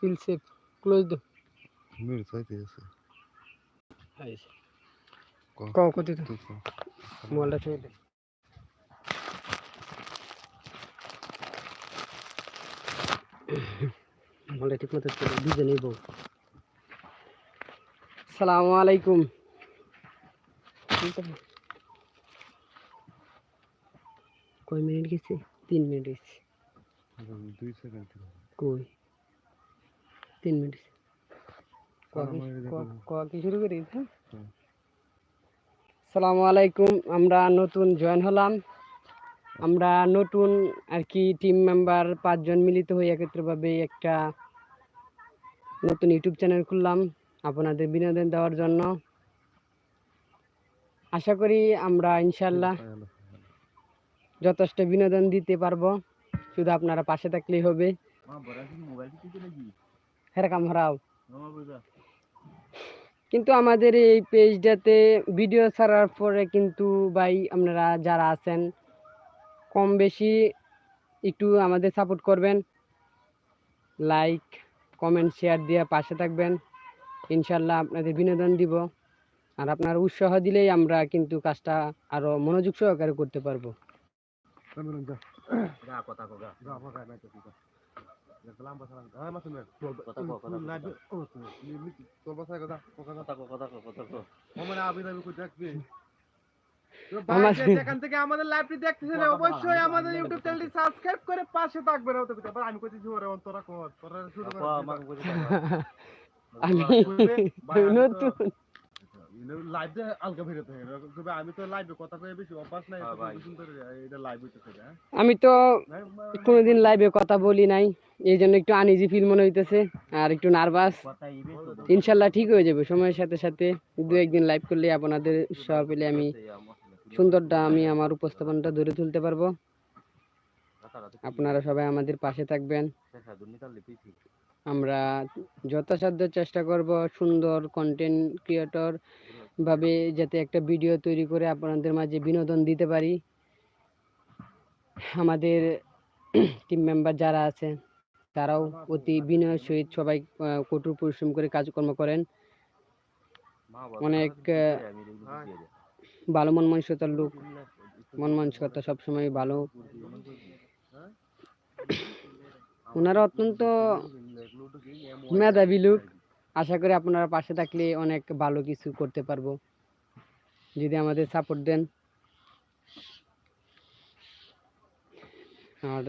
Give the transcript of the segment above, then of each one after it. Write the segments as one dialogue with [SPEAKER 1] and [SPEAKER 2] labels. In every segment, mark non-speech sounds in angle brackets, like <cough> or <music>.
[SPEAKER 1] feel safe. Close the.
[SPEAKER 2] চাইতে আছে
[SPEAKER 1] Eyes.
[SPEAKER 2] ক?
[SPEAKER 1] কও কত তো মোবাইলটা দে। মোবাইলটা ঠিক মতো ছুঁয়ে দে দুজনেই বউ সালামু আলাইকুম। কয় মিনিট গেছে? তিন মিনিট গেছে।
[SPEAKER 2] দুই সেকেন্ড।
[SPEAKER 1] কই? তিন মিনিট। কি শুরু করি হ্যাঁ? সালামু আলাইকুম আমরা নতুন জয়েন হলাম। আমরা নতুন আর কি টিম মেম্বার পাঁচজন মিলিত হয়ে একত্রভাবে একটা নতুন ইউটিউব চ্যানেল খুললাম আপনাদের বিনোদন দেওয়ার জন্য। আশা করি আমরা ইনশাল্লাহ যথেষ্ট বিনোদন দিতে পারব। শুধু আপনারা পাশে থাকলেই হবে। হেরকাম হরাও কিন্তু আমাদের এই পেজটাতে ভিডিও ছাড়ার পরে কিন্তু ভাই আপনারা যারা আছেন কম বেশি একটু আমাদের সাপোর্ট করবেন। লাইক কমেন্ট শেয়ার দিয়ে পাশে থাকবেন। ইনশাল্লাহ আপনাদের বিনোদন দিব। আর আপনার উৎসাহ দিলেই আমরা কিন্তু কাজটা আরও মনোযোগ সহকারে করতে পারব। আমার-
[SPEAKER 3] এখান থেকে আমাদের লাইভটি দেখতেছেন অবশ্যই আমাদের ইউটিউব চ্যানেলটি সাবস্ক্রাইব করে পাশে থাকবেন ওতে আমি কইতেছি ওরে অন্তরা কর। তোরা শুরু করে
[SPEAKER 1] আমি নতুন।
[SPEAKER 3] লাইভ আলগা ফিরতে আমি তো লাইভে কথা কয়ে বেশি অভ্যাস নাই
[SPEAKER 2] হ্যাঁ,
[SPEAKER 3] এটা লাইভ হ্যাঁ?
[SPEAKER 1] আমি তো কোনোদিন লাইভে কথা বলি নাই। এই জন্য একটু আনইজি ফিল মনে হইতেছে, আর একটু নার্ভাস ইনশাল্লাহ ঠিক হয়ে যাবে, সময়ের সাথে সাথে দু একদিন লাইভ করলে আপনাদের উৎসাহ পেলে আমি সুন্দরটা, আমি আমার উপস্থাপনটা ধরে তুলতে পারব। আপনারা সবাই আমাদের পাশে থাকবেন। আমরা যথাসাধ্য চেষ্টা করব সুন্দর কন্টেন্ট ক্রিয়েটর ভাবে যাতে একটা ভিডিও তৈরি করে আপনাদের মাঝে বিনোদন দিতে পারি। আমাদের টিম মেম্বার যারা আছে তারাও অতি বিনয়ের সহিত সবাই কঠোর পরিশ্রম করে কাজকর্ম করেন। অনেক ভালো মন মানসিকতার লোক। মন মানসিকতা সবসময় ভালো। ওনারা অত্যন্ত মেধাবী লোক। আশা করি আপনারা পাশে থাকলে অনেক ভালো কিছু করতে পারব। যদি আমাদের সাপোর্ট দেন। আর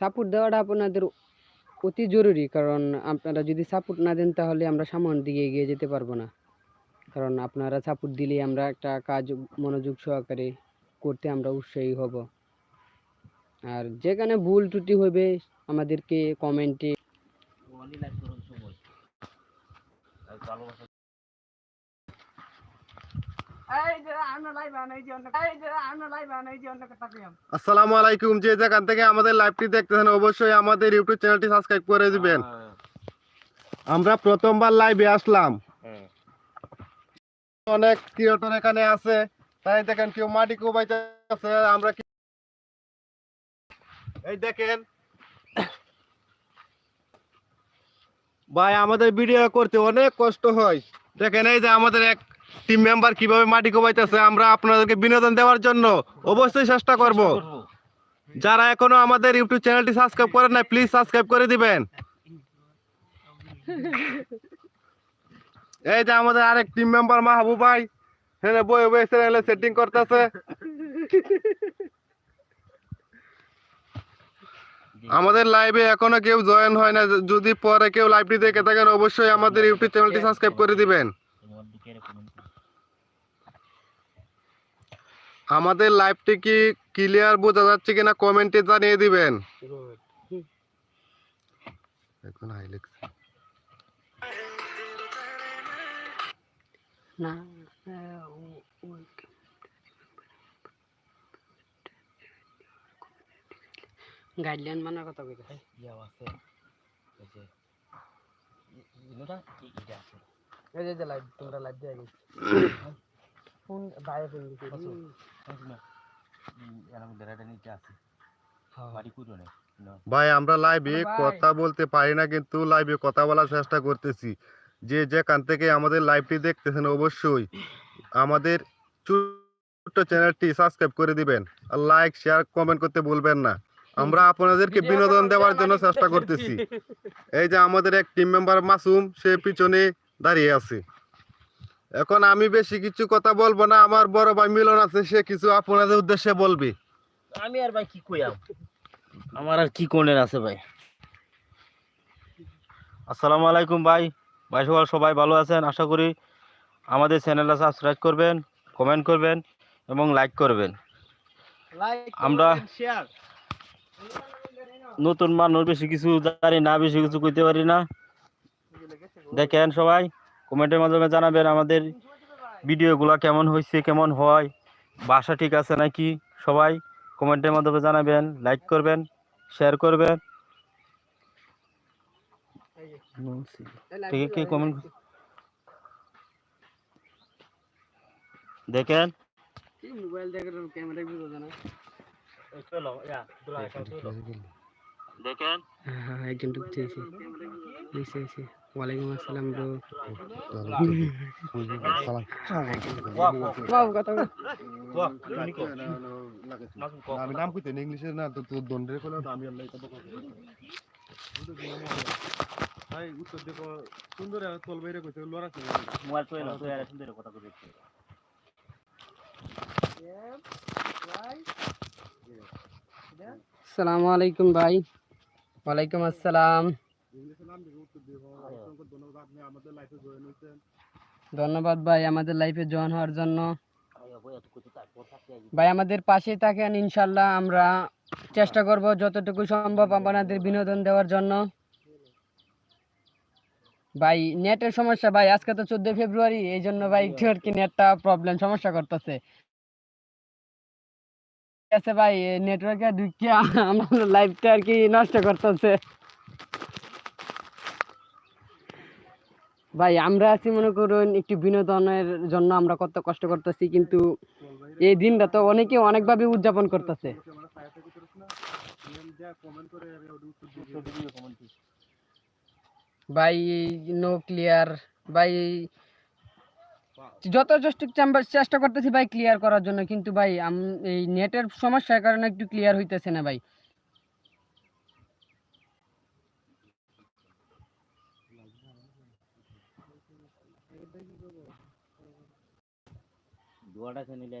[SPEAKER 1] সাপোর্ট দেওয়াটা আপনাদের অতি জরুরি। কারণ আপনারা যদি সাপোর্ট না দেন তাহলে আমরা সামনের দিকে এগিয়ে যেতে পারব না। কারণ আপনারা সাপোর্ট দিলেই আমরা একটা কাজ মনোযোগ সহকারে করতে আমরা উৎসাহী হব। আর যেখানে ভুল ত্রুটি হবে, আমাদেরকে কমেন্টে
[SPEAKER 3] আসসালামু আলাইকুম যে যেখান থেকে আমাদের লাইভটি দেখতেছেন অবশ্যই আমাদের ইউটিউব চ্যানেলটি সাবস্ক্রাইব করে দিবেন। আমরা প্রথমবার লাইভে আসলাম। অনেক ক্রিয়েটর এখানে আছে। তাই দেখেন কেউ মাটি কোবাইতে আছে আমরা এই দেখেন। ভাই আমাদের ভিডিও করতে অনেক কষ্ট হয়। দেখেন এই যে আমাদের এক টিম মেম্বার কীভাবে মাটি কোবাইতেছে, আমরা আপনাদেরকে বিনোদন দেওয়ার জন্য অবশ্যই চেষ্টা করব। যারা এখনও আমাদের ইউটিউব চ্যানেলটি সাবস্ক্রাইব করেন না প্লিজ সাবস্ক্রাইব করে দিবেন। এই যে আমাদের আরেক টিম মেম্বার মাহবুব ভাই হ্যাঁ বই বই চ্যানেলে সেটিং করতেছে। আমাদের লাইভে এখনও কেউ জয়েন হয় না যদি পরে কেউ লাইভটি দেখে থাকেন, অবশ্যই আমাদের ইউটিউব চ্যানেলটি সাবস্ক্রাইব করে দিবেন। আমাদের লাইভটি কি ক্লিয়ার বোঝা যাচ্ছে কিনা কমেন্টে জানিয়ে দিবেন। এখন
[SPEAKER 1] না গাইডলাইন মানার কথা কইতে এই যে লাইভ তোমরা লাইভ দিয়ে গেছি <coughs> ফোন বাইরে ফোন দিছি
[SPEAKER 3] ভাই আমরা লাইভে কথা বলতে পারি না কিন্তু লাইভে কথা বলার চেষ্টা করতেছি। যে যেখান থেকে আমাদের লাইভটি দেখতেছেন অবশ্যই আমাদের ছোট্ট চ্যানেলটি সাবস্ক্রাইব করে দিবেন। আর লাইক শেয়ার কমেন্ট করতে ভুলবেন না। আমরা আপনাদেরকে বিনোদন দেওয়ার জন্য চেষ্টা করতেছি। এই যে আমাদের এক টিম মেম্বার মাসুম সে পিছনে দাঁড়িয়ে আছে। এখন আমি বেশি কিছু কথা বলব না আমার বড় ভাই মিলন আছে সে কিছু আপনাদের উদ্দেশ্যে বলবে।
[SPEAKER 4] আমি আর ভাই কি কইয়াম আমার আর কি কোনের আছে ভাই? আসসালামু আলাইকুম ভাই। ভাই সকাল সবাই ভালো আছেন? আশা করি আমাদের চ্যানেলটা সাবস্ক্রাইব করবেন কমেন্ট করবেন এবং লাইক করবেন। আমরা- নতুন মানুষ বেশি কিছু জানি না বেশি কিছু কইতে পারি না। দেখেন সবাই। কমেন্টের মাধ্যমে জানাবেন আমাদের ভিডিওগুলো কেমন হয়েছে কেমন হয় বাসা ঠিক আছে নাকি? সবাই কমেন্টের মাধ্যমে জানাবেন লাইক করবেন শেয়ার করবেন। ঠিক কমেন্ট দেখেন।
[SPEAKER 1] মোবাইল ক্যামেরা বুঝা
[SPEAKER 4] দেখেন।
[SPEAKER 1] হ্যাঁ একজন ঢুকছে এসে। এসে এসে। ওয়ালাইকুম আসসালাম ব্রো কথা।
[SPEAKER 3] আমি নাম কইতে ইংলিশে না তো তোর দন্ডের কোলা আমি আল্লাহ কথা ভাই উত্তর দেখো সুন্দর তোল বাইরে কইছে লড়া ছিল
[SPEAKER 4] মোবাইল তো এলো তো সুন্দর কথা
[SPEAKER 1] আসসালামু আলাইকুম ভাই। ওয়ালাইকুম আসসালাম
[SPEAKER 3] ইংলিশে নাম দেখে উত্তর দেখো অসংখ্য ধন্যবাদ আপনি আমাদের লাইফে জয়েন হয়েছেন।
[SPEAKER 1] ধন্যবাদ ভাই আমাদের লাইফে জয়েন হওয়ার জন্য। ভাই আমাদের পাশে থাকেন ইনশাল্লাহ আমরা চেষ্টা করব যতটুকু সম্ভব আপনাদের বিনোদন দেওয়ার জন্য। ভাই নেটের সমস্যা ভাই আজকে তো চোদ্দই ফেব্রুয়ারি এই জন্য ভাই একটু আর কি নেটটা প্রবলেম সমস্যা করতেছে। ঠিক আছে ভাই নেটওয়ার্কে ঢুকিয়ে আমাদের লাইফটা আর কি নষ্ট করতেছে। ভাই, আমরা আছি মনে করুন একটু বিনোদনের জন্য আমরা কত কষ্ট করতেছি, কিন্তু এই দিনটা তো অনেকে অনেকভাবে উদযাপন করতেছে। ভাই নো ক্লিয়ার ভাই যত চেষ্টা করতেছি ভাই ক্লিয়ার করার জন্য, কিন্তু ভাই এই নেটের সমস্যার কারণে একটু ক্লিয়ার হইতেছে না ভাই।
[SPEAKER 4] দুয়াটা চ্যানেলে